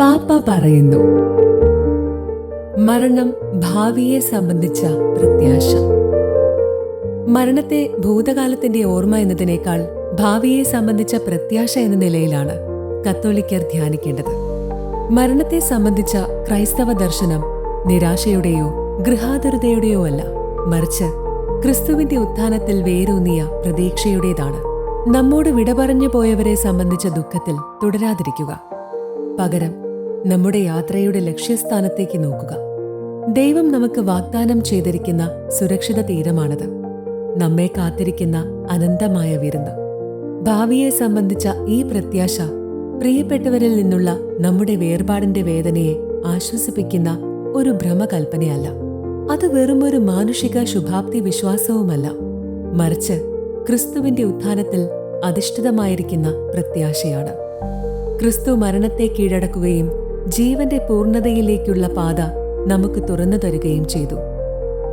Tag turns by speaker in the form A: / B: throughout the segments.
A: പാപ്പ പറയുന്നു മരണം ഭാവിയെ സംബന്ധിച്ച പ്രത്യാശ. മരണത്തെ ഭൂതകാലത്തിന്റെ ഓർമ്മ എന്നതിനേക്കാൾ ഭാവിയെ സംബന്ധിച്ച പ്രത്യാശ എന്ന നിലയിലാണ് കത്തോലിക്കർ ധ്യാനിക്കേണ്ടത്. മരണത്തെ സംബന്ധിച്ച ക്രൈസ്തവ ദർശനം നിരാശയുടെയോ ഗൃഹാതുരതയുടെയോ അല്ല മറിച്ച് ക്രിസ്തുവിന്റെ ഉത്ഥാനത്തിൽ വേരൂന്നിയ പ്രതീക്ഷയുടേതാണ്. നമ്മോട് വിട പറഞ്ഞു പോയവരെ സംബന്ധിച്ച ദുഃഖത്തിൽ തുടരാതിരിക്കുക. പകരം നമ്മുടെ യാത്രയുടെ ലക്ഷ്യസ്ഥാനത്തേക്ക് നോക്കുക. ദൈവം നമുക്ക് വാഗ്ദാനം ചെയ്തിരിക്കുന്ന സുരക്ഷിത തീരമാണത്. നമ്മെ കാത്തിരിക്കുന്ന അനന്തമായ വിരുന്ന്. ഭാവിയെ സംബന്ധിച്ച ഈ പ്രത്യാശ പ്രിയപ്പെട്ടവരിൽ നിന്നുള്ള നമ്മുടെ വേർപാടിന്റെ വേദനയെ ആശ്വസിപ്പിക്കുന്ന ഒരു ഭ്രമകൽപ്പനയല്ല. അത് വെറും ഒരു മാനുഷിക ശുഭാപ്തി വിശ്വാസവുമല്ല. മറിച്ച് ക്രിസ്തുവിന്റെ ഉത്ഥാനത്തിൽ അധിഷ്ഠിതമായിരിക്കുന്ന പ്രത്യാശയാണ്. ക്രിസ്തു മരണത്തെ കീഴടക്കുകയും ജീവന്റെ പൂർണതയിലേക്കുള്ള പാത നമുക്ക് തുറന്നു തരുകയും ചെയ്തു.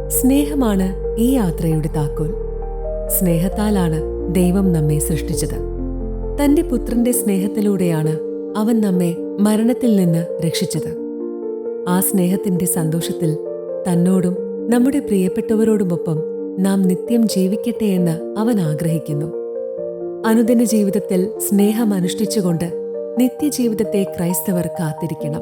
A: സ്നേഹമാണ് ഈ യാത്രയുടെ താക്കോൽ. സ്നേഹത്താലാണ് ദൈവം നമ്മെ സൃഷ്ടിച്ചത്. തന്റെ പുത്രന്റെ സ്നേഹത്തിലൂടെയാണ് അവൻ നമ്മെ മരണത്തിൽ നിന്ന് രക്ഷിച്ചത്. ആ സ്നേഹത്തിന്റെ സന്തോഷത്തിൽ തന്നോടും നമ്മുടെ പ്രിയപ്പെട്ടവരോടുമൊപ്പം നാം നിത്യം ജീവിക്കട്ടെ എന്ന് അവൻ ആഗ്രഹിക്കുന്നു. അനുദിന ജീവിതത്തിൽ സ്നേഹം അനുഷ്ഠിച്ചുകൊണ്ട് നിത്യജീവിതത്തെ ക്രൈസ്തവർ കാത്തിരിക്കണം.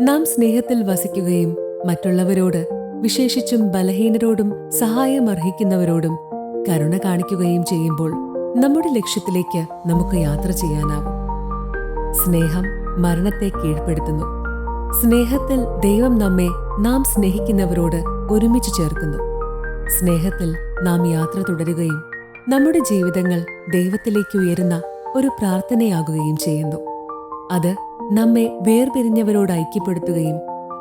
A: നാം സ്നേഹത്തിൽ വസിക്കുകയും മറ്റുള്ളവരോട് വിശേഷിച്ചും ബലഹീനരോടും സഹായം അർഹിക്കുന്നവരോടും കരുണ കാണിക്കുകയും ചെയ്യുമ്പോൾ നമ്മുടെ ലക്ഷ്യത്തിലേക്ക് നമുക്ക് യാത്ര ചെയ്യാനാവും. സ്നേഹം മരണത്തെ കീഴ്പ്പെടുത്തുന്നു. സ്നേഹത്തിൽ ദൈവം നമ്മെ നാം സ്നേഹിക്കുന്നവരോട് ഒരുമിച്ച് ചേർക്കുന്നു. സ്നേഹത്തിൽ നാം യാത്ര തുടരുകയും നമ്മുടെ ജീവിതങ്ങൾ ദൈവത്തിലേക്ക് ഉയരുന്ന ഒരു പ്രാർത്ഥനയാകുകയും ചെയ്യുന്നു. അത് നമ്മെ വേർപിരിഞ്ഞവരോട് ഐക്യപ്പെടുത്തുകയും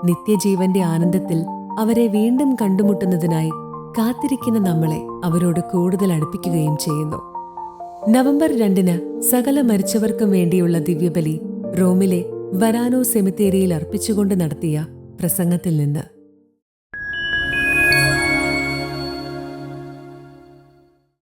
A: നിത്യജീവന്റെ ആനന്ദത്തിൽ അവരെ വീണ്ടും കണ്ടുമുട്ടുന്നതിനായി കാത്തിരിക്കുന്ന നമ്മളെ അവരോട് കൂടുതൽ അടുപ്പിക്കുകയും ചെയ്യുന്നു. നവംബർ രണ്ടിന് സകല മരിച്ചവർക്കും വേണ്ടിയുള്ള ദിവ്യബലി റോമിലെ വരാനോ സെമിത്തേരിയിൽ അർപ്പിച്ചുകൊണ്ട് നടത്തിയ പ്രസംഗത്തിൽ നിന്ന്